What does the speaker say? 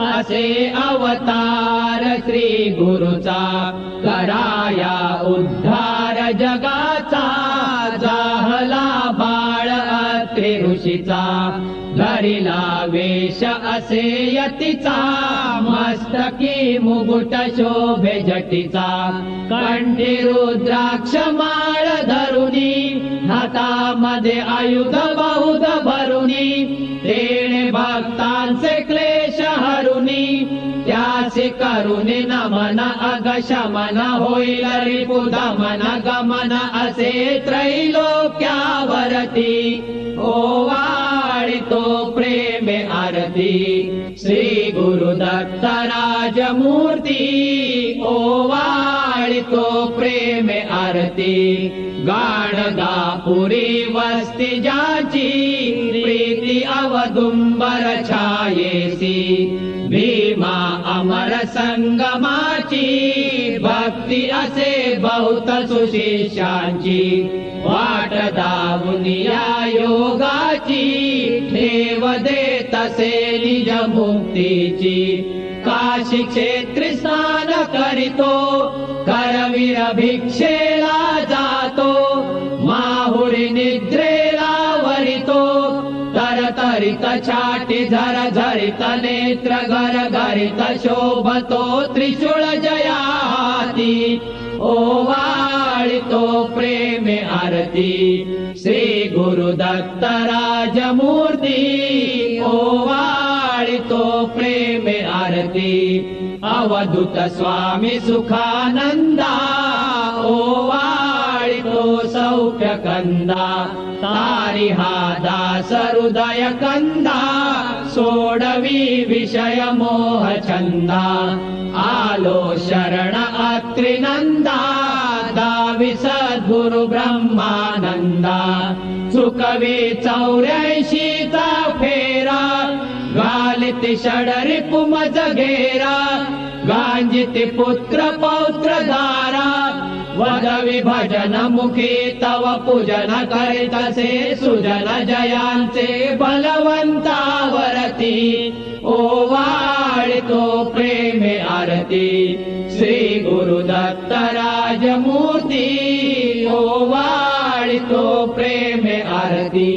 असे अवतार श्रीगुरुचा कराया उद्धार जगाचा जाहला बाळ अत्रि ऋषीचा धरिला वेश असे यतीचा मस्तकी मुगुट शोभे जटीचा कंठी रुद्राक्ष माळ धरुनी हातामध्ये आयुध बहुध भरुनी तेणे भक्तांचे नमन अगशमन रिपुदमन गमन असे त्रैलोक्यावरती। ओवाळितो प्रेमे आरती। श्री गुरुदत्त राजमूर्ती ओवाळितो प्रेमे आरती। गाणगा पुरी वस्ती जाची छायेसी भीमा अमर संगमाची भक्ती असे बहुत दावुनिया योगाची ठेव दे तसे निज मुक्तीची काशी क्षेत्री स्नान करीतो करवीर झर झरित नेत्र घर गरित शोभतो त्रिशूळ जयाती। ओवाळितो प्रेमे आरती। श्री गुरुदत्त राजमूर्ती। ओवाळितो प्रेमे आरती। अवधूत स्वामी सुखानंदा ओवाळितो सौख्य कंदा तारी हा दास हृदय कंदा सोडवी विषय आलो शरण अत्रिनंदा दावि सद्गुरु ब्रह्मानंदा चुकवी चौऱ्याऐंशीचा फेरा गालिति षडरि पुमज घेरा गांजिति पुत्र पौत्र दारा वद विभजन मुखी तव पूजन करितसे सुजन जयांचे बलवंतावरती ओवाळितो प्रेमे आरती। श्री गुरुदत्त राजमूर्ती ओवाळितो प्रेमे आरती